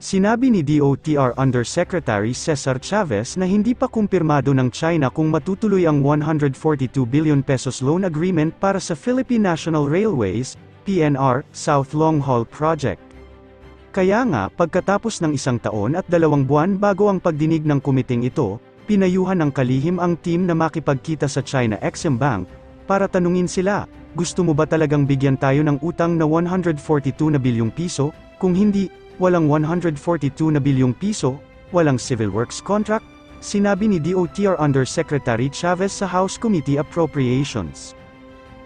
Sinabi ni DOTR Undersecretary Cesar Chavez na hindi pa kumpirmado ng China kung matutuloy ang 142 billion pesos loan agreement para sa Philippine National Railways, PNR, South Long Haul Project. Kaya nga, pagkatapos ng isang taon at dalawang buwan bago ang pagdinig ng kumiting ito, pinayuhan ng kalihim ang team na makipagkita sa China Exim Bank, para tanungin sila, gusto mo ba talagang bigyan tayo ng utang na 142 na bilyong piso, kung hindi, walang 142 na bilyong piso, walang civil works contract, sinabi ni DOTR Undersecretary Chavez sa House Committee Appropriations.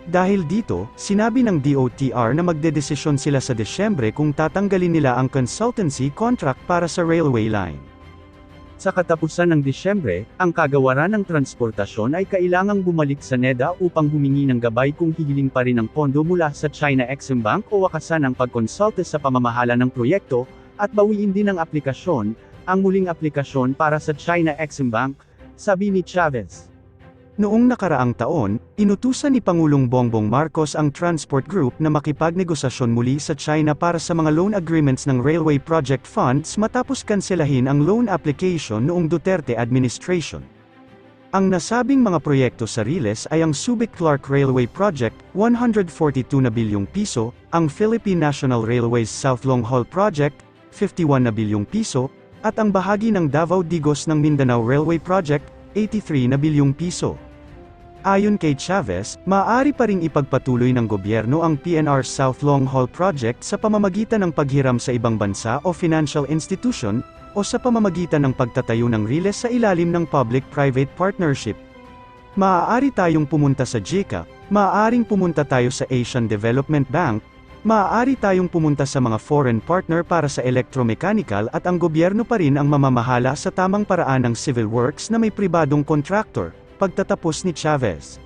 Dahil dito, sinabi ng DOTR na magdedesisyon sila sa Desyembre kung tatanggalin nila ang consultancy contract para sa railway line. Sa katapusan ng Disyembre, ang kagawaran ng transportasyon ay kailangang bumalik sa NEDA upang humingi ng gabay kung hihiling pa rin ang pondo mula sa China Exim Bank o wakasan ang pagkonsulta sa pamamahala ng proyekto, at bawiin din ang aplikasyon, ang muling aplikasyon para sa China Exim Bank, sabi ni Chavez. Noong nakaraang taon, inutusan ni Pangulong Bongbong Marcos ang Transport Group na makipagnegosasyon muli sa China para sa mga loan agreements ng Railway Project Funds matapos kanselahin ang loan application noong Duterte administration. Ang nasabing mga proyekto sa Riles ay ang Subic-Clark Railway Project, 142 na bilyong piso, ang Philippine National Railways South Long Haul Project, 51 na bilyong piso, at ang bahagi ng Davao-Digos ng Mindanao Railway Project, 83 na bilyong piso. Ayon kay Chavez, maaari pa ring ipagpatuloy ng gobyerno ang PNR South Long Haul Project sa pamamagitan ng paghiram sa ibang bansa o financial institution, o sa pamamagitan ng pagtatayo ng riles sa ilalim ng public-private partnership. Maaari tayong pumunta sa JICA, maaaring pumunta tayo sa Asian Development Bank, maaari tayong pumunta sa mga foreign partner para sa electromechanical at ang gobyerno pa rin ang mamamahala sa tamang paraan ng civil works na may pribadong contractor, pagtatapos ni Chavez.